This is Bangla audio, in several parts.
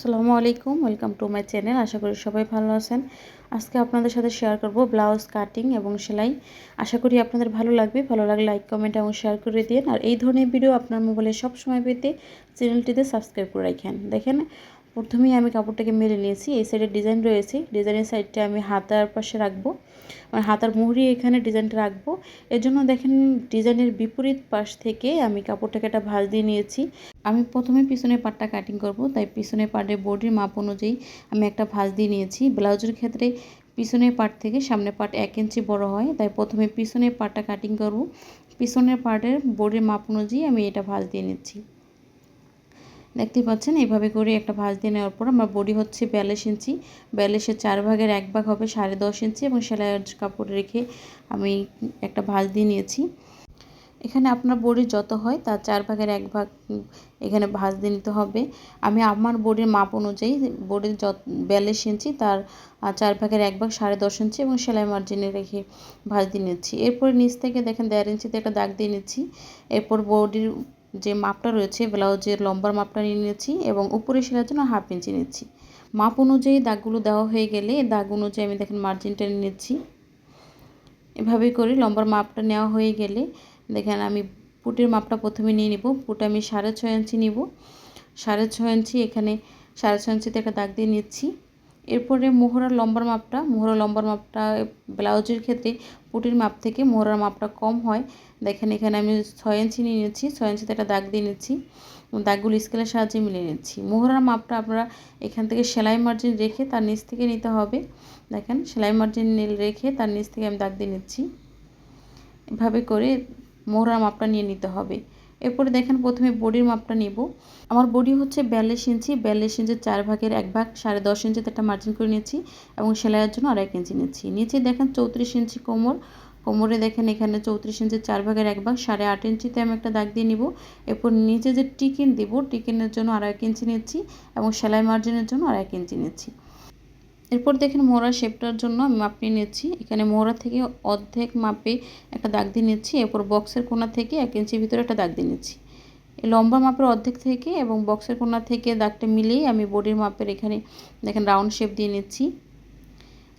আসসালামু আলাইকুম, ওয়েলকাম টু মাই চ্যানেল। আশা করি সবাই ভালো আছেন। আজকে আপনাদের সাথে শেয়ার করব ব্লাউজ কাটিং এবং সেলাই। আশা করি আপনাদের ভালো লাগবে। ভালো লাগলে লাইক, কমেন্ট এবং শেয়ার করে দিন আর এই ধরনের ভিডিও আপনার মোবাইলে সব সময় পেতে চ্যানেলটিতে সাবস্ক্রাইব করে রাখেন। দেখেন প্রথমেই আমি কাপড়টাকে মেরে নিয়েছি, এই সাইডে ডিজাইন রয়েছে। ডিজাইনের সাইডটা আমি হাতার পাশে রাখব। মানে হাতার মুহুরি এখানে ডিজাইনটা রাখব। এর জন্য দেখেন ডিজাইনের বিপরীত পাশ থেকে আমি কাপড়টাকে একটা ভাঁজ দিয়ে নিয়েছি। আমি প্রথমে পিছনের পাটটা কাটিং করব, তাই পিছনের পাটের বডির মাপ অনুযায়ী আমি একটা ভাঁজ দিয়ে নিয়েছি। ব্লাউজের ক্ষেত্রে পিছনের পাট থেকে সামনের পাট এক ইঞ্চি বড় হয়, তাই প্রথমে পিছনের পাটটা কাটিং করব। পিছনের পাটের বডির মাপ অনুযায়ী আমি এটা ভাঁজ দিয়ে নিচ্ছি। দেখতেই পাচ্ছেন এইভাবে করে একটা ভাঁজ দিয়ে নেওয়ার পর আমার বডি হচ্ছে বিয়াল্লিশ ইঞ্চি। বিয়াল্লিশের চার ভাগের এক ভাগ হবে সাড়ে দশ ইঞ্চি এবং সেলাইয়ের কাপড় রেখে আমি একটা ভাঁজ দিয়ে নিয়েছি। এখানে আপনার বডি যত হয় তার চার ভাগের এক ভাগ এখানে ভাঁজ দিয়ে নিতে হবে। আমি আমার বডির মাপ অনুযায়ী বডির যত বিয়াল্লিশ ইঞ্চি তার চার ভাগের এক ভাগ সাড়ে দশ ইঞ্চি এবং সেলাই মার্জিনে রেখে ভাঁজ দিয়ে নিচ্ছি এরপরে নিচ থেকে দেখেন দেড় ইঞ্চিতে একটা দাগ দিয়ে নিচ্ছি। এরপর বডির যে মাপটা রয়েছে, ব্লাউজের লম্বার মাপটা নিয়ে নিয়েছি এবং উপরে সেলার জন্য হাফ ইঞ্চি নিচ্ছি মাপ অনুযায়ী দাগগুলো দেওয়া হয়ে গেলে দাগ অনুযায়ী আমি দেখেন মার্জিনটা নিয়ে নিচ্ছি। এভাবে করে লম্বার মাপটা নেওয়া হয়ে গেলে দেখেন আমি পুটের মাপটা প্রথমে নিয়ে নিব। পুট আমি সাড়ে ছয় ইঞ্চি নিব। সাড়ে ছয় ইঞ্চি এখানে, সাড়ে ছয় ইঞ্চিতে একটা দাগ দিয়ে নিচ্ছি। এরপরে মোহরার লম্বার মাপটা, মোহরার লম্বার মাপটা ব্লাউজের ক্ষেত্রে পুটির মাপ থেকে মোহরার মাপটা কম হয়। দেখেন এখানে আমি ছয় ইঞ্চি নিয়ে নিচ্ছি, ছয় ইঞ্চিতে একটা দাগ দিয়ে নিচ্ছি। দাগগুলো স্কেলের সাহায্যে মিলিয়ে নিচ্ছি। মোহরার মাপটা আপনারা এখান থেকে সেলাই মার্জিন রেখে তার নিচ থেকে নিতে হবে। দেখেন, সেলাই মার্জিন রেখে তার নিচ থেকে আমি দাগ দিয়ে নিচ্ছি। এভাবে করে মোহরার মাপটা নিয়ে নিতে হবে। এরপরে দেখেন প্রথমে বডির মাপটা নেব। আমার বডি হচ্ছে বিয়াল্লিশ ইঞ্চি, বিয়াল্লিশ ইঞ্চির চার ভাগের এক ভাগ, সাড়ে দশ ইঞ্চিতে একটা মার্জিন করে নিয়েছি এবং সেলাইয়ের জন্য আড়াই ইঞ্চি নিচ্ছি। নিচে দেখেন চৌত্রিশ ইঞ্চি কোমর, কোমরে দেখেন এখানে চৌত্রিশ ইঞ্চির চার ভাগের এক ভাগ, সাড়ে আট ইঞ্চিতে আমি একটা দাগ দিয়ে নিব। এরপর নিচে যে টিকিন দিব, টিকিনের জন্য আড়াই ইঞ্চি নিচ্ছি এবং সেলাই মার্জিনের জন্য আড়াই ইঞ্চি নিচ্ছি। এরপর দেখেন মোড়া শেপটার জন্য আমি মাপ নিয়ে নিচ্ছি। এখানে মোড়া থেকে অর্ধেক মাপে একটা দাগ দিয়ে নিচ্ছি, এরপর বক্সের কোনা থেকে এক ইঞ্চির ভিতরে একটা দাগ দিয়ে নিচ্ছি। লম্বা মাপের অর্ধেক থেকে এবং বক্সের কোনা থেকে দাগটা মিলিয়ে আমি বডির মাপের এখানে দেখেন রাউন্ড শেপ দিয়ে নিচ্ছি।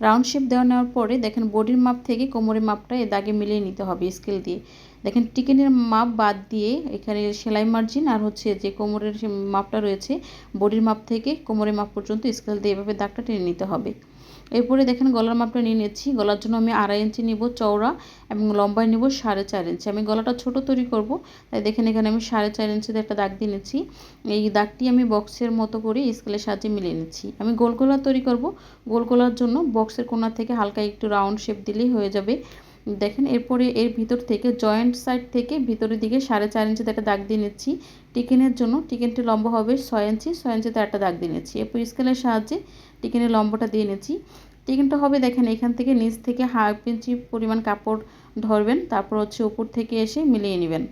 রাউন্ড শেপ দেওয়া নেওয়ার পরে দেখেন বডির মাপ থেকে কোমরের মাপটা এ দাগে মিলিয়ে নিতে হবে স্কেল দিয়ে। দেখেন, টিকেনের মাপ বাদ দিয়ে এখানে সেলাই মার্জিন আর হচ্ছে যে কোমরের মাপটা রয়েছে বডির মাপ থেকে কোমরের মাপ পর্যন্ত স্কেল দিয়ে এভাবে দাগটা টেনে নিতে হবে। এরপরে দেখেন, গলার মাপটা নিয়ে নিচ্ছি। গলার জন্য আমি আড়াই ইঞ্চি নিব চওড়া এবং লম্বায় নিব সাড়ে চার ইঞ্চি আমি গলাটা ছোট তৈরি করব, তাই দেখেন, এখানে আমি সাড়ে চার ইঞ্চিতে একটা দাগ দিয়ে নিচ্ছি। এই দাগটি আমি বক্সের মতো করে স্কেলের সাহায্যে মিলিয়ে নিচ্ছি। আমি গোল গলা তৈরি করব। গোল গলার জন্য বক্সের কোনা থেকে হালকা একটু রাউন্ড শেপ দিলেই হয়ে যাবে। দেখেন, এরপরে এর ভিতর থেকে জয়েন্ট সাইড থেকে ভিতরের দিকে সাড়ে চার ইঞ্চিতে একটা দাগ দিয়ে নিচ্ছি। টিকেনের জন্য টিকেনটি লম্বা হবে ছয় ইঞ্চি ছয় ইঞ্চিতে একটা দাগ দিয়ে নিচ্ছি। এরপর স্কেলের সাহায্যে টিকেনের লম্বাটা দিয়ে নিচ্ছি। টিকেনটা হবে দেখেন, এখান থেকে নিচ থেকে হাফ ইঞ্চি পরিমাণ কাপড় ধরবেন, তারপর হচ্ছে উপর থেকে এসে মিলিয়ে নেবেন।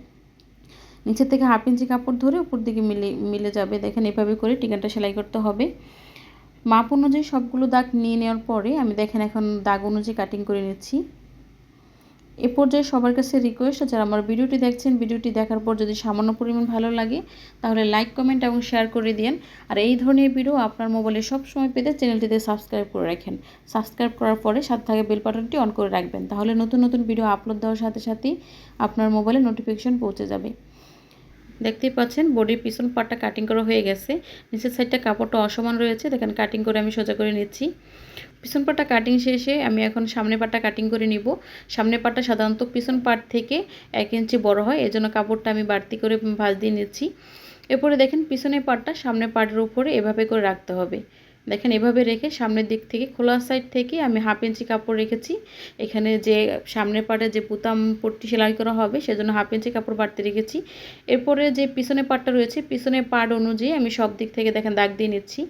নিচের থেকে হাফ ইঞ্চি কাপড় ধরে উপর দিকে মিলে মিলে যাবে। দেখেন, এভাবে করে টিকেনটা সেলাই করতে হবে। মাপ অনুযায়ী সবগুলো দাগ নিয়ে নেওয়ার পরে আমি দেখেন এখন দাগ অনুযায়ী কাটিং করে নিচ্ছি। এ পর্যায়ে সবার কাছে রিকোয়েস্ট যারা আমার ভিডিওটি দেখছেন, ভিডিওটি দেখার পর যদি সামান্য পরিমাণ ভালো লাগে, তাহলে লাইক কমেন্ট এবং শেয়ার করে দিন আর এই ধরনের ভিডিও আপনার মোবাইলে সব সময় পেতে চ্যানেলটিতে সাবস্ক্রাইব করে রাখেন। সাবস্ক্রাইব করার পরে সাথে থাকে বেল বাটনটি অন করে রাখবেন। তাহলে নতুন নতুন ভিডিও আপলোড দেওয়ার সাথে সাথেই আপনার মোবাইলে নোটিফিকেশন পৌঁছে যাবে। দেখতেই পাচ্ছেন বডির পিছন পাটটা কাটিং করা হয়ে গেছে। নিচের সাইডটা কাপড়টা অসমান রয়েছে। দেখেন কাটিং করে আমি সোজা করে নিচ্ছি। পিছন পাটটা কাটিং শেষে আমি এখন সামনে পাটটা কাটিং করে নিব। সামনে পাটটা সাধারণত পিছন পাট থেকে এক ইঞ্চি বড় হয়, এজন্য কাপড়টা আমি বাড়তি করে ভাজ দিয়ে নিচ্ছি। এরপরে দেখেন পিছনের পাটটা সামনের পাটের উপরে এভাবে করে রাখতে হবে। দেখেন এভাবে রেখে সামনের দিক থেকে খোলা সাইড থেকে আমি হাফ ইঞ্চি কাপড় রেখেছি। এখানে যে সামনের পাটে যে বুতাম পট্টি সেলাই করা হবে, সেজন্য হাফ ইঞ্চি কাপড় বাড়তে রেখেছি। এরপরে যে পিছনে পাটটা রয়েছে পিছনে পাট অনুযায়ী আমি সব দিক থেকে দেখেন দাগ দিয়ে নিচ্ছি।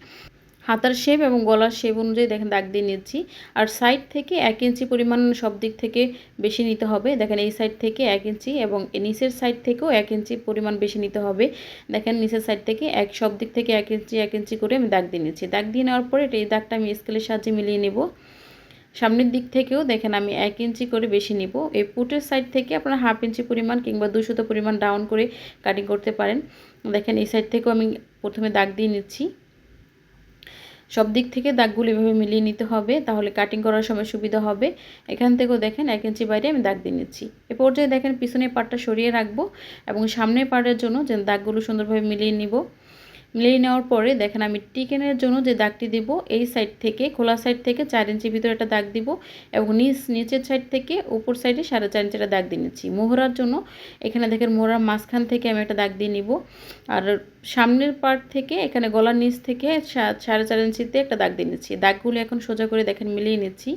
হাতার শেপ এবং গলার শেপ অনুযায়ী দেখেন দাগ দিয়ে নিচ্ছি আর সাইড থেকে এক ইঞ্চি পরিমাণ সব দিক থেকে বেশি নিতে হবে। দেখেন এই সাইড থেকে এক ইঞ্চি এবং নিচের সাইড থেকেও এক ইঞ্চি পরিমাণ বেশি নিতে হবে। দেখেন নিচের সাইড থেকে এক, সব দিক থেকে এক ইঞ্চি এক ইঞ্চি করে আমি দাগ দিয়ে নিচ্ছি দাগ দিয়ে নেওয়ার পরে এই দাগটা আমি স্কেলের সাহায্যে মিলিয়ে নেব। সামনের দিক থেকেও দেখেন আমি এক ইঞ্চি করে বেশি নিব। এই পুটের সাইড থেকে আপনারা হাফ ইঞ্চি পরিমাণ কিংবা দুশত পরিমাণ ডাউন করে কাটিং করতে পারেন। দেখেন এই সাইড থেকেও আমি প্রথমে দাগ দিয়ে নিচ্ছি। সব দিক থেকে দাগগুলো এভাবে মিলিয়ে নিতে হবে, তাহলে কাটিং করার সময় সুবিধা হবে। এখান থেকেও দেখেন এক ইঞ্চি বাইরে আমি দাগ দিয়ে নিচ্ছি। এ পর্যায়ে দেখেন পিছনের পাটটা সরিয়ে রাখব এবং সামনের পাটের জন্য যেন দাগগুলো সুন্দরভাবে মিলিয়ে নিব। মিলিয়ে নেওয়ার পরে দেখেন আমি টিকেনের জন্য যে দাগটি দিব, এই সাইড থেকে, খোলা সাইড থেকে চার ইঞ্চি ভিতরে একটা দাগ দিব এবং নিচ, নিচের সাইড থেকে উপর সাইডে সাড়ে চার ইঞ্চিটা দাগ দিয়ে নিচ্ছি। মোহরার জন্য এখানে দেখেন মোহরার মাঝখান থেকে আমি একটা দাগ দিয়ে নিব আর সামনের পার্ট থেকে এখানে গলার নিচ থেকে সাড়ে চার ইঞ্চিতে একটা দাগ দিয়ে নিচ্ছি। দাগগুলো এখন সোজা করে দেখেন মিলিয়ে নিচ্ছি।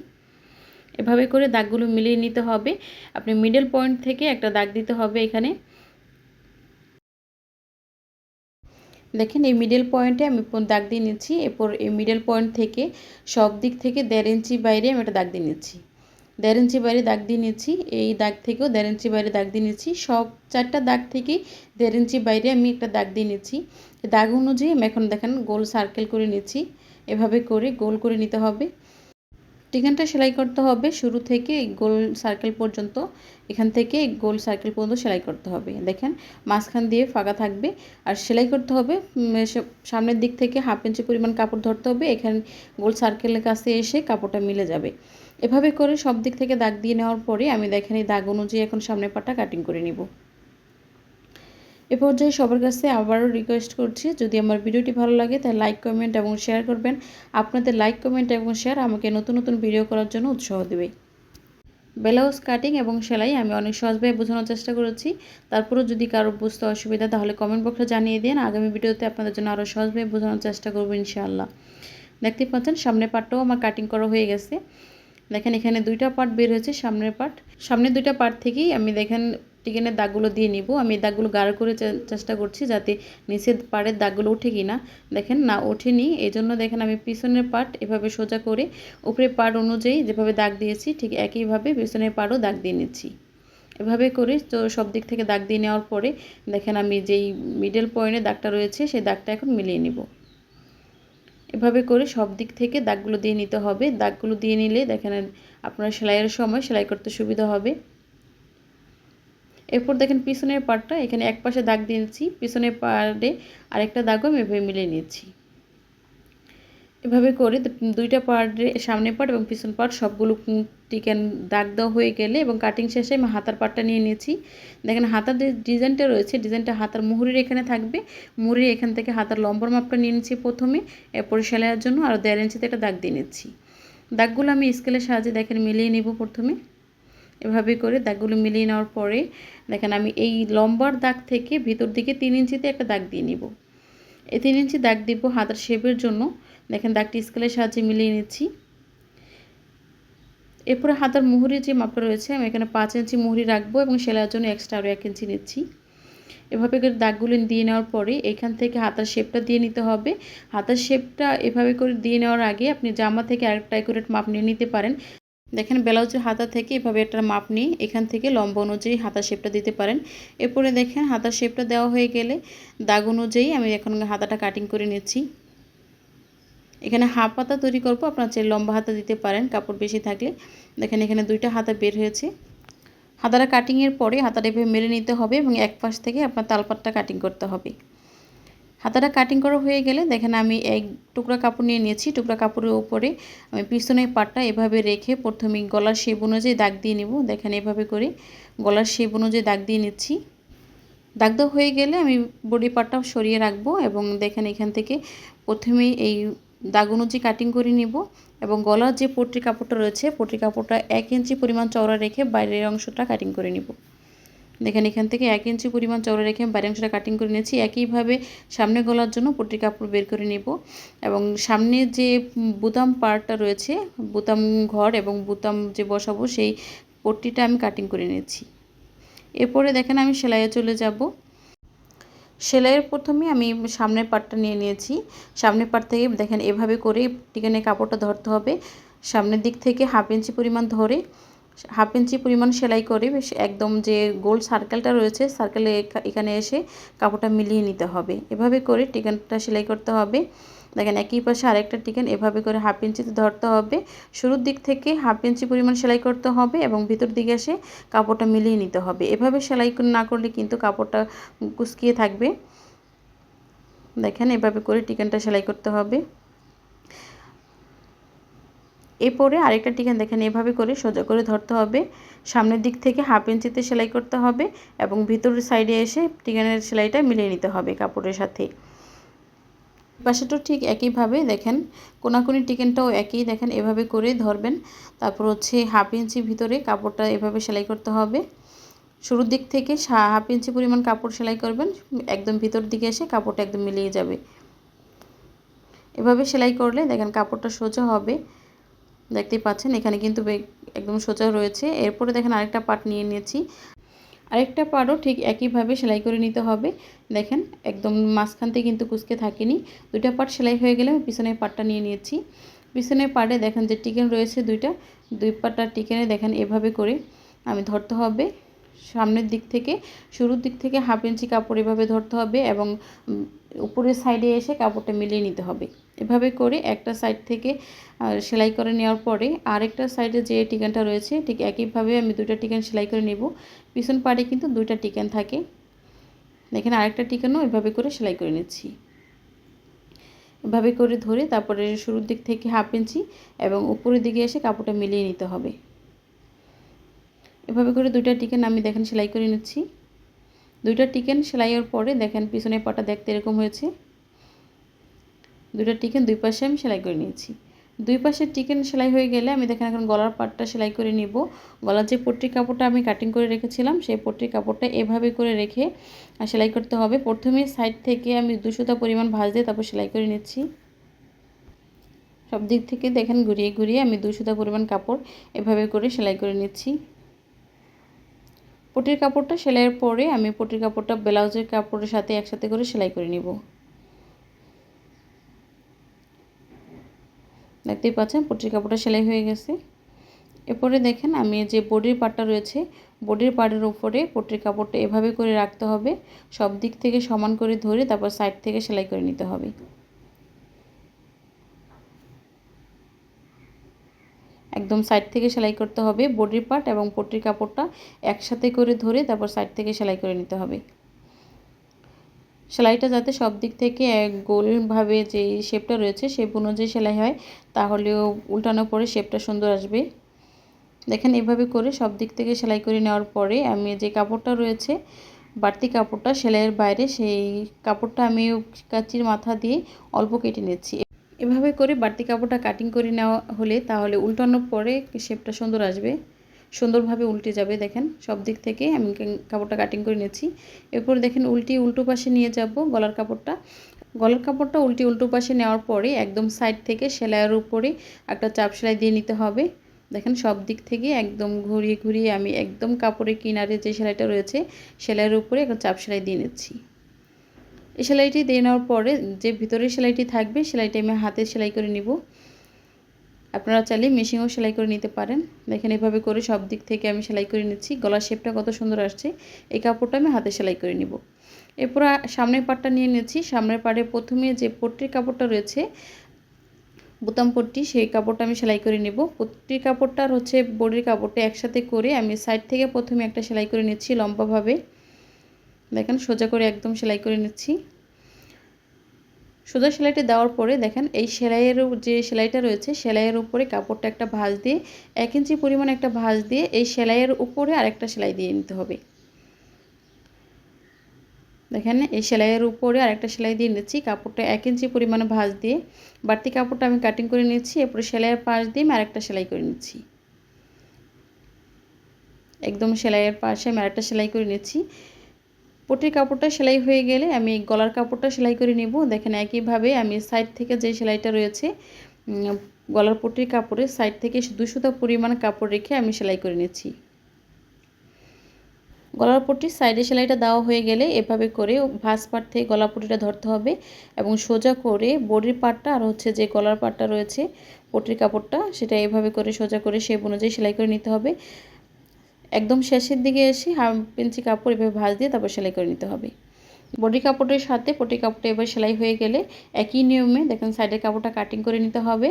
এভাবে করে দাগগুলো মিলিয়ে নিতে হবে। আপনি মিডল পয়েন্ট থেকে একটা দাগ দিতে হবে এখানে। দেখেন, এই মিডল পয়েন্টে আমি দাগ দিয়ে নিচ্ছি। এরপর এই মিডল পয়েন্ট থেকে সব দিক থেকে দেড় ইঞ্চি বাইরে আমি একটা দাগ দিয়ে নিচ্ছি। দেড় ইঞ্চি বাইরে দাগ দিয়ে নিচ্ছি। এই দাগ থেকেও দেড় ইঞ্চি বাইরে দাগ দিয়ে নিচ্ছি। সব চারটা দাগ থেকেই দেড় ইঞ্চি বাইরে আমি একটা দাগ দিয়ে নিচ্ছি। দাগ অনুযায়ী আমি এখন দেখেন গোল সার্কেল করে নিচ্ছি। এভাবে করে গোল করে নিতে হবে। টিকানটা সেলাই করতে হবে। শুরু থেকে গোল সার্কেল পর্যন্ত, এখান থেকে গোল সার্কেল পর্যন্ত সেলাই করতে হবে। দেখেন, মাঝখান দিয়ে ফাঁকা থাকবে। আর সেলাই করতে হবে সামনের দিক থেকে হাফ ইঞ্চি পরিমাণ কাপড় ধরতে হবে। এখানে গোল সার্কেলের কাছে এসে কাপড়টা মিলে যাবে। এভাবে করে সব দিক থেকে দাগ দিয়ে নেওয়ার পরে আমি দেখেন এই দাগ অনুযায়ী এখন সামনের পাটা কাটিং করে নিব। এ পর্যায়ে সবার কাছে আবারও রিকোয়েস্ট করছি, যদি আমার ভিডিওটি ভালো লাগে তাহলে লাইক কমেন্ট এবং শেয়ার করবেন। আপনাদের লাইক কমেন্ট এবং শেয়ার আমাকে নতুন নতুন ভিডিও করার জন্য উৎসাহ দেবে। ব্লাউজ কাটিং এবং সেলাই আমি অনেক সহজভাবে বোঝানোর চেষ্টা করেছি। তারপরেও যদি কারও বুঝতে অসুবিধা, তাহলে কমেন্ট বক্সে জানিয়ে দিন। আগামী ভিডিওতে আপনাদের জন্য আরও সহজভাবে বোঝানোর চেষ্টা করব ইনশাআল্লাহ। দেখতে পাচ্ছেন, সামনের পার্টটাও আমার কাটিং করা হয়ে গেছে। দেখেন এখানে দুইটা পার্ট বের হয়েছে সামনের পার্ট সামনের দুইটা পার্ট থেকেই আমি দেখেন টিকেনের দাগগুলো দিয়ে নিব। আমি দাগগুলো গাঢ় করে চেষ্টা করছি যাতে নিচের পাড়ের দাগগুলো উঠে কি না। দেখেন, না ওঠেনি এই জন্য দেখেন আমি পিছনের পার্ট এভাবে সোজা করে উপরে পার্ট অনুযায়ী যেভাবে দাগ দিয়েছি, ঠিক একইভাবে পিছনের পাড়ও দাগ দিয়ে নিচ্ছি। এভাবে করে তো সব দিক থেকে দাগ দিয়ে নেওয়ার পরে দেখেন আমি যেই মিডল পয়েন্টে দাগটা রয়েছে, সেই দাগটা এখন মিলিয়ে নিব। এভাবে করে সব দিক থেকে দাগগুলো দিয়ে নিতে হবে। দাগগুলো দিয়ে নিলে দেখেন আপনার সেলাইয়ের সময় সেলাই করতে সুবিধা হবে। এরপর দেখেন পিছনের পার্টটা এখানে এক পাশে দাগ দিয়েছি পিছনের পার্টে আরেকটা দাগও আমি এভাবে মিলিয়ে নিয়েছি এভাবে করে দুইটা পার্টের সামনে পার্ট এবং পিছন পার্ট সবগুলো টিকেন দাগ দেওয়া হয়ে গেলে এবং কাটিং শেষে আমি হাতার পার্টটা নিয়ে নিয়েছি। দেখেন হাতার যে ডিজাইনটা রয়েছে, ডিজাইনটা হাতার মুহুরির এখানে থাকবে। মুহুরির এখান থেকে হাতার লম্বর মাপটা নিয়ে নিচ্ছি প্রথমে, এরপরে সেলাইয়ের জন্য আর দেড় ইঞ্চিতে একটা দাগ দিয়ে নিচ্ছি। দাগগুলো আমি স্কেলের সাহায্যে দেখেন মিলিয়ে নিব প্রথমে। এভাবে করে দাগগুলো মিলিয়ে নেওয়ার পরে দেখেন আমি এই লম্বার দাগ থেকে ভিতর দিকে তিন ইঞ্চিতে একটা দাগ দিয়ে নিব। এই তিন ইঞ্চি দাগ দিব হাতের শেপের জন্য। দেখেন দাগটি স্কেলের সাহায্যে মিলিয়ে নিচ্ছি। এরপরে হাতার মুহুরি যে মাপটা রয়েছে, আমি এখানে পাঁচ ইঞ্চি মুহুরি রাখব এবং সেলাইয়ের জন্য এক্সট্রা আরও এক ইঞ্চি নিচ্ছি। এভাবে করে দাগগুলো দিয়ে নেওয়ার পরে এখান থেকে হাতার শেপটা দিয়ে নিতে হবে। হাতার শেপটা এভাবে করে দিয়ে নেওয়ার আগে আপনি জামা থেকে আরেকটা অ্যাকুরেট মাপ নিয়ে নিতে পারেন। দেখেন ব্লাউজের হাতা থেকে এভাবে একটা মাপ নিয়ে এখান থেকে লম্বা অনুযায়ী হাতা শেপটা দিতে পারেন। এরপরে দেখেন হাতার শেপটা দেওয়া হয়ে গেলে দাগ অনুযায়ী আমি এখন হাতাটা কাটিং করে নিচ্ছি। এখানে হাফ হাতা তৈরি করব, আপনার চেয়ে লম্বা হাতা দিতে পারেন, কাপড় বেশি থাকলে। দেখেন এখানে দুইটা হাতা বের হয়েছে। হাতাটা কাটিংয়ের পরে হাতাটা এভাবে মেরে নিতে হবে এবং এক পাশ থেকে আপনার তালপাতটা কাটিং করতে হবে। হাতাটা কাটিং করা হয়ে গেলে দেখেন আমি এক টুকরা কাপড় নিয়ে নিয়েছি। টুকরা কাপড়ের উপরে আমি পিছনের পাটটা এভাবে রেখে প্রথমে গলার শেপ অনুযায়ী দাগ দিয়ে নিব। দেখেন এভাবে করে গলার শেপ অনুযায়ী দাগ দিয়ে নিচ্ছি। দাগ দেওয়া হয়ে গেলে আমি বডি পার্টটাও সরিয়ে রাখব এবং দেখেন এখান থেকে প্রথমেই এই দাগ অনুযায়ী কাটিং করে নিব এবং গলার যে পট্রি কাপড়টা রয়েছে পট্রি কাপড়টা এক ইঞ্চি পরিমাণ চওড়া রেখে বাইরের অংশটা কাটিং করে নিব। দেখেন, এখান থেকে এক ইঞ্চি পরিমাণ চওড়া রেখে বাইরের অংশটা কাটিং করে নিয়েছি। একইভাবে সামনে গলার জন্য পট্রি কাপড় বের করে নিব এবং সামনে যে বুতাম পার্টটা রয়েছে, বুতাম ঘর এবং বুতাম যে বসাবো, সেই পট্টিটা আমি কাটিং করে নিয়েছি। এরপরে দেখেন, আমি সেলাইয়ে চলে যাব। সেলাইয়ের প্রথমে আমি সামনের পাটটা নিয়ে নিয়েছি। সামনের পাট থেকে দেখেন, এভাবে করে টিকানে কাপড়টা ধরতে হবে। সামনের দিক থেকে হাফ ইঞ্চি পরিমাণ ধরে হাফ ইঞ্চি পরিমাণ সেলাই করে বেশ একদম যে গোল সার্কেলটা রয়েছে সার্কেলে এখানে এসে কাপড়টা মিলিয়ে নিতে হবে। এভাবে করে টিকানটা সেলাই করতে হবে। দেখেন একই পাশে আরেকটা টিকেন, এভাবে করে হাফ ইঞ্চিতে ধরতে হবে। শুরুর দিক থেকে হাফ ইঞ্চি পরিমাণ সেলাই করতে হবে এবং ভিতর দিকে এসে কাপড়টা মিলিয়ে নিতে হবে। এভাবে সেলাই না করলে কিন্তু কাপড়টা কুচকিয়ে থাকবে। দেখেন এভাবে করে টিকেনটা সেলাই করতে হবে। এরপরে আরেকটা টিকেন দেখেন, এভাবে করে সোজা করে ধরতে হবে। সামনের দিক থেকে হাফ ইঞ্চিতে সেলাই করতে হবে এবং ভিতরের সাইডে এসে টিকেনের সেলাইটা মিলিয়ে নিতে হবে কাপড়ের সাথে। পাশেটাও ঠিক একইভাবে দেখেন, কোনাকুনি টিকেনটাও একই দেখেন, এভাবে করে ধরবেন। তারপর হচ্ছে হাফ ইঞ্চি ভিতরে কাপড়টা এভাবে সেলাই করতে হবে। শুরুর দিক থেকে হাফ ইঞ্চি পরিমাণ কাপড় সেলাই করবেন, একদম ভিতর দিকে এসে কাপড়টা একদম মিলিয়ে যাবে। এভাবে সেলাই করলে দেখেন কাপড়টা সোজা হবে। দেখতেই পাচ্ছেন, এখানে কিন্তু একদম সোজা রয়েছে। এরপরে দেখেন আরেকটা পার্ট নিয়ে নিয়েছি। আরেকটা পাড়ও ঠিক একইভাবে সেলাই করে নিতে হবে। দেখেন, একদম মাঝখানতে কিন্তু কুচকে থাকেনি। দুইটা পাট সেলাই হয়ে গেলে পিছনের পাটটা নিয়ে নিয়েছি। পিছনের পাড়ে দেখেন যে টিকেন রয়েছে দুইটা। দুই পাটটা টিকেনে দেখেন এভাবে করে আমি ধরতে হবে। সামনের দিক থেকে, শুরুর দিক থেকে হাফ ইঞ্চি কাপড় এভাবে ধরতে হবে এবং উপরের সাইডে এসে কাপড়টা মিলিয়ে নিতে হবে। এভাবে করে একটা সাইড থেকে সেলাই করে নেওয়ার পরে আরেকটা সাইডে যে টিকানটা রয়েছে, ঠিক একইভাবে আমি দুইটা টিকান সেলাই করে নেব। পিছন পাড়ে কিন্তু দুইটা টিকান থাকে। দেখেন আরেকটা টিকানও এভাবে করে সেলাই করে নিচ্ছি। এভাবে করে ধরে তারপরে শুরুর দিক থেকে হাফ ইঞ্চি এবং উপরের দিকে এসে কাপড়টা মিলিয়ে নিতে হবে। এভাবে করে দুইটা টিকেন আমি দেখেন সেলাই করে নিচ্ছি। দুইটা টিকেন সেলাইয়ের পরে দেখেন পিছনের পাটা দেখতে এরকম হয়েছে। দুইটা টিকেন দুই পাশে আমি সেলাই করে নিয়েছি। দুই পাশের টিকেন সেলাই হয়ে গেলে আমি দেখেন এখন গলার পাটটা সেলাই করে নিব। গলার যে পট্টির কাপড়টা আমি কাটিং করে রেখেছিলাম, সেই পট্টির কাপড়টা এভাবে করে রেখে সেলাই করতে হবে। প্রথমে সাইড থেকে আমি দুশোটা পরিমাণ ভাজ দিয়ে তারপর সেলাই করে নিচ্ছি। সব দিক থেকে দেখেন ঘুরিয়ে ঘুরিয়ে আমি দুশোটা পরিমাণ কাপড় এভাবে করে সেলাই করে নিচ্ছি। পটির কাপড়টা সেলাইয়ের পরে আমি পটির কাপড়টা ব্লাউজের কাপড়ের সাথে একসাথে করে সেলাই করে নিব। দেখতেই পাচ্ছেন, পটির কাপড়টা সেলাই হয়ে গেছে। এরপরে দেখেন, আমি যে বডির পাটটা রয়েছে, বডির পাড়ের উপরে পটির কাপড়টা এভাবে করে রাখতে হবে, সব দিক থেকে সমান করে ধরে তারপর সাইড থেকে সেলাই করে নিতে হবে। একদম সাইড থেকে সেলাই করতে হবে। বডির পার্ট এবং পট্টির কাপড়টা একসাথে করে ধরে তারপর সাইড থেকে সেলাই করে নিতে হবে। সেলাইটা যাতে সব দিক থেকে গোলভাবে যে শেপটা রয়েছে শেপ অনুযায়ী সেলাই হয়, তাহলেও উল্টানোর পরে শেপটা সুন্দর আসবে। দেখেন এভাবে করে সব দিক থেকে সেলাই করে নেওয়ার পরে আমি যে কাপড়টা রয়েছে, বাড়তি কাপড়টা সেলাইয়ের বাইরে সেই কাপড়টা আমি কাচির মাথা দিয়ে অল্প কেটে নিচ্ছি। এভাবে করে বাড়তি কাপড়টা কাটিং করে নেওয়া হলে তাহলে উল্টানোর পরে শেপটা সুন্দর আসবে। সুন্দরভাবে উল্টে যাবে দেখেন, সব দিক থেকে আমি কাপড়টা কাটিং করে নিয়েছি। এরপর দেখেন উল্টি উল্টো পাশে নিয়ে যাব গলার কাপড়টা। গলার কাপড়টা উল্টি উল্টো পাশে নেওয়ার পরে একদম সাইড থেকে সেলাইয়ের উপরে একটা চাপ সেলাই দিয়ে নিতে হবে। দেখেন সব দিক থেকে একদম ঘুরিয়ে ঘুরিয়ে আমি একদম কাপড়ের কিনারে যে সেলাইটা রয়েছে, সেলাইয়ের উপরে একটা চাপ সেলাই দিয়ে নিচ্ছি। এই সেলাইটি দিয়ে নেওয়ার পরে যে ভিতরের সেলাইটি থাকবে, সেলাইটি আমি হাতে সেলাই করে নিব। আপনারা চাইলে মেশিনও সেলাই করে নিতে পারেন। দেখেন এভাবে করে সব দিক থেকে আমি সেলাই করে নিচ্ছি। গলার শেপটা কত সুন্দর আসছে। এই কাপড়টা আমি হাতে সেলাই করে নিব। এরপর সামনের পাটটা নিয়ে নিয়েছি সামনের পাড়ে প্রথমে যে পট্টির কাপড়টা রয়েছে, বোতাম পট্টি, সেই কাপড়টা আমি সেলাই করে নেব। পট্টির কাপড়টার হচ্ছে বডির কাপড়টা একসাথে করে আমি সাইড থেকে প্রথমে একটা সেলাই করে নিচ্ছি লম্বাভাবে। দেখেন, সোজা করে একদম সেলাই করে নিচ্ছি। সোজা সেলাইটা দেওয়ার পরে দেখেন, এই সেলাইয়ের যে সেলাইটা রয়েছে, সেলাইয়ের উপরে কাপড়টা একটা ভাঁজ দিয়ে, এক ইঞ্চি পরিমাণ একটা ভাঁজ দিয়ে এই সেলাইয়ের উপরে আরেকটা সেলাই দিয়ে নিতে হবে। দেখেন, এই সেলাইয়ের উপরে আরেকটা সেলাই দিয়ে নিচ্ছি, কাপড়টা এক ইঞ্চি পরিমাণে ভাঁজ দিয়ে। বাড়তি কাপড়টা আমি কাটিং করে নিচ্ছি, এরপরে সেলাইয়ের পাশ দিয়ে আমি আরেকটা সেলাই করে নিচ্ছি। একদম সেলাইয়ের পাশে আমি আরেকটা সেলাই করে নিচ্ছি। পটির কাপড়টা সেলাই হয়ে গেলে আমি গলার কাপড়টা সেলাই করে নেব। দেখেন একইভাবে আমি সাইড থেকে যে সেলাইটা রয়েছে গলার পটির কাপড়ের সাইড থেকে দুশোটা পরিমাণ কাপড় রেখে আমি সেলাই করে নিচ্ছি। গলার পট্টির সাইডে সেলাইটা দেওয়া হয়ে গেলে এভাবে করে ভাস পাট থেকে গলা পটিটা ধরতে হবে এবং সোজা করে বডির পাটটা আর হচ্ছে যে গলার পাটটা রয়েছে, পটির কাপড়টা সেটা এভাবে করে সোজা করে সে অনুযায়ী সেলাই করে নিতে হবে। একদম শেষের দিকে এসে হাফ ইঞ্চি কাপড় এভাবে ভাঁজ দিয়ে তারপর সেলাই করে নিতে হবে। বডি কাপড়ের সাথে পটি কাপড়টা এবার সেলাই হয়ে গেলে একই নিয়মে দেখেন সাইডের কাপড়টা কাটিং করে নিতে হবে।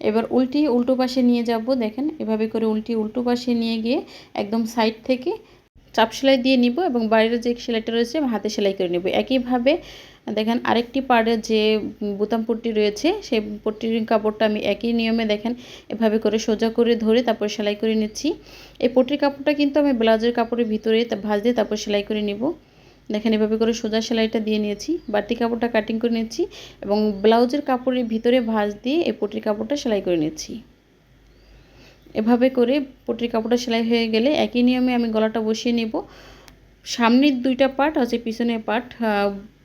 এবার উল্টি উল্টো পাশে নিয়ে যাব, দেখেন এভাবে করে উল্টি উল্টো পাশে নিয়ে গিয়ে একদম সাইড থেকে চাপ সেলাই দিয়ে নিব এবং বাইরের যে সেলাইটা রয়েছে হাতে সেলাই করে নেব। একইভাবে, দেখেন আরেকটি পাড়ে যে বোতাম পট্টি রয়েছে, সেই পট্টির কাপড়টা আমি একই নিয়মে দেখেন এভাবে করে সোজা করে ধরে তারপর সেলাই করে নিচ্ছি। এই পট্টির কাপড়টা কিন্তু আমি ব্লাউজের কাপড়ের ভিতরে ভাজ দিয়ে তারপর সেলাই করে নিব। দেখেন এভাবে করে সোজা সেলাইটা দিয়ে নিয়েছি, বাড়তি কাপড়টা কাটিং করে নিচ্ছি এবং ব্লাউজের কাপড়ের ভিতরে ভাঁজ দিয়ে এই পটির কাপড়টা সেলাই করে নিচ্ছি। এভাবে করে পটির কাপড়টা সেলাই হয়ে গেলে একই নিয়মে আমি গলাটা বসিয়ে নেব। সামনের দুইটা পার্ট হচ্ছে পিছনের পার্ট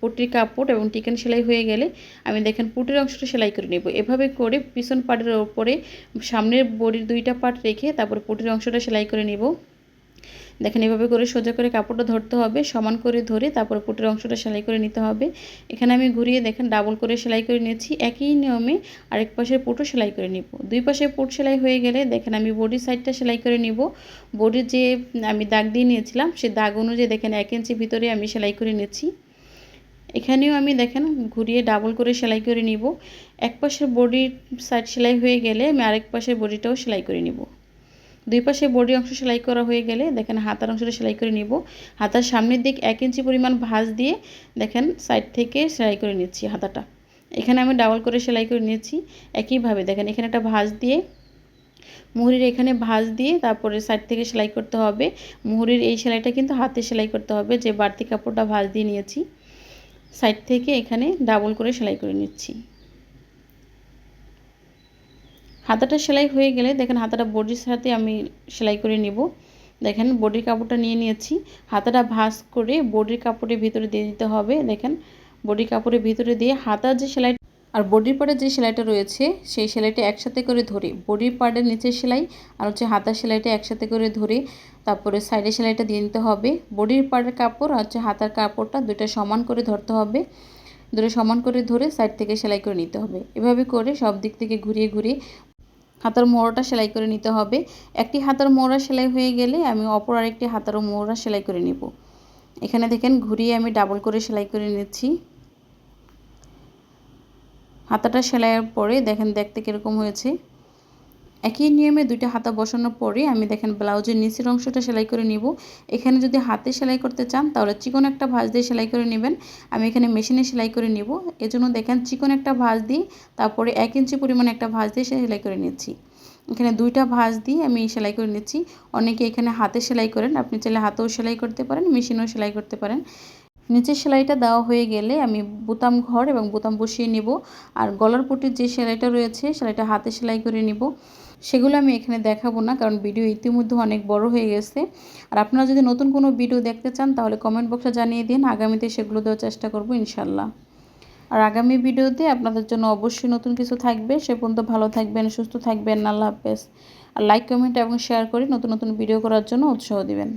পটির কাপড় এবং টিকেন সেলাই হয়ে গেলে আমি দেখেন পুটির অংশটা সেলাই করে নেব। এভাবে করে পিছন পার্টের ওপরে সামনের বডির দুইটা পার্ট রেখে তারপর পুটির অংশটা সেলাই করে নেব। দেখেন, এভাবে করে সোজা করে কাপড়টা ধরতে হবে, সমান করে ধরে তারপর পুটের অংশটা সেলাই করে নিতে হবে। এখানে আমি ঘুরিয়ে দেখেন, ডাবল করে সেলাই করে নিয়েছি। একই নিয়মে আরেক পাশের পুটও সেলাই করে নিব। দুই পাশে পুট সেলাই হয়ে গেলে দেখেন, আমি বডি সাইডটা সেলাই করে নিব। বডির যে আমি দাগ দিয়ে নিয়েছিলাম, সে দাগ অনুযায়ী দেখেন, এক ইঞ্চি ভিতরে আমি সেলাই করে নিয়েছি। এখানেও আমি দেখেন, ঘুরিয়ে ডাবল করে সেলাই করে নিব। এক পাশের বডির সাইড সেলাই হয়ে গেলে আমি আরেক পাশের বডিটাও সেলাই করে নিব। দুই পাশে বডি অংশ সেলাই করা হয়ে গেলে দেখেন হাতার অংশটা সেলাই করে নিব। হাতার সামনের দিক এক ইঞ্চি পরিমাণ ভাঁজ দিয়ে দেখেন সাইড থেকে সেলাই করে নিচ্ছি হাতাটা। এখানে আমি ডাবল করে সেলাই করে নিয়েছি। একইভাবে দেখেন এখানে একটা ভাঁজ দিয়ে মুহুরির এখানে ভাঁজ দিয়ে তারপরে সাইড থেকে সেলাই করতে হবে। মুহুরির এই সেলাইটা কিন্তু হাতে সেলাই করতে হবে যে বাড়তি কাপড়টা ভাঁজ দিয়ে নিয়েছি। সাইড থেকে এখানে ডাবল করে সেলাই করে নিচ্ছি। হাতাটা সেলাই হয়ে গেলে দেখেন হাতাটা বডির সাথে আমি সেলাই করে নিব। দেখেন বডির কাপড়টা নিয়ে নিয়েছি। হাতাটা ভাঁজ করে বডির কাপড়ের ভিতরে দিয়ে দিতে হবে। দেখেন বডির কাপড়ের ভিতরে দিয়ে হাতার যে সেলাই আর বডির পার্টের যে সেলাইটা রয়েছে, সেই সেলাইটা একসাথে করে ধরে বডির পার্টের নিচের সেলাই আর হচ্ছে হাতার সেলাইটা একসাথে করে ধরে তারপরে সাইডের সেলাইটা দিয়ে নিতে হবে। বডির পার্টের কাপড় আর হচ্ছে হাতার কাপড়টা দুইটা সমান করে ধরতে হবে। ধরে সমান করে ধরে সাইড থেকে সেলাই করে নিতে হবে। এভাবে করে সব দিক থেকে ঘুরিয়ে ঘুরিয়ে হাতার মোড়াটা সেলাই করে নিতে হবে। একটি হাতার মোড়া সেলাই হয়ে গেলে আমি অপর আরেকটি হাতার মোড়া সেলাই করে নিব। এখানে দেখেন ঘুরিয়ে আমি ডাবল করে সেলাই করে নিচ্ছি। হাতাটা সেলাইয়ের পরে দেখেন দেখতে কীরকম হয়েছে। একই নিয়মে দুইটা হাতা বসানোর পরে আমি দেখেন ব্লাউজের নিচের অংশটা সেলাই করে নিব। এখানে যদি হাতে সেলাই করতে চান তাহলে চিকন একটা ভাঁজ দিয়ে সেলাই করে নেবেন। আমি এখানে মেশিনে সেলাই করে নিব। এজন্য দেখেন চিকন একটা ভাঁজ দিই তারপরে এক ইঞ্চি পরিমাণ একটা ভাঁজ দিয়ে সেলাই করে নিচ্ছি। এখানে দুইটা ভাঁজ দিয়ে আমি সেলাই করে নিচ্ছি। অনেকে এখানে হাতে সেলাই করেন, আপনি চাইলে হাতেও সেলাই করতে পারেন, মেশিনেও সেলাই করতে পারেন। নিচের সেলাইটা দেওয়া হয়ে গেলে আমি বোতাম ঘর এবং বোতাম বসিয়ে নিব। আর গলার পটির যে সেলাইটা রয়েছে সেলাইটা হাতে সেলাই করে নিব। সেগুলো আমি এখানে দেখাবো না, কারণ ভিডিও ইতিমধ্যে অনেক বড় হয়ে গেছে। আর আপনারা যদি নতুন কোনো ভিডিও দেখতে চান, তাহলে কমেন্ট বক্সে জানিয়ে দিন, আগামীতে সেগুলো দেওয়ার চেষ্টা করব ইনশাল্লাহ। আর আগামী ভিডিওতে আপনাদের জন্য অবশ্যই নতুন কিছু থাকবে। সে পর্যন্ত ভালো থাকবেন, সুস্থ থাকবেন, আল্লাহ হাফেজ। আর লাইক কমেন্ট এবং শেয়ার করে নতুন নতুন ভিডিও করার জন্য উৎসাহ দিবেন।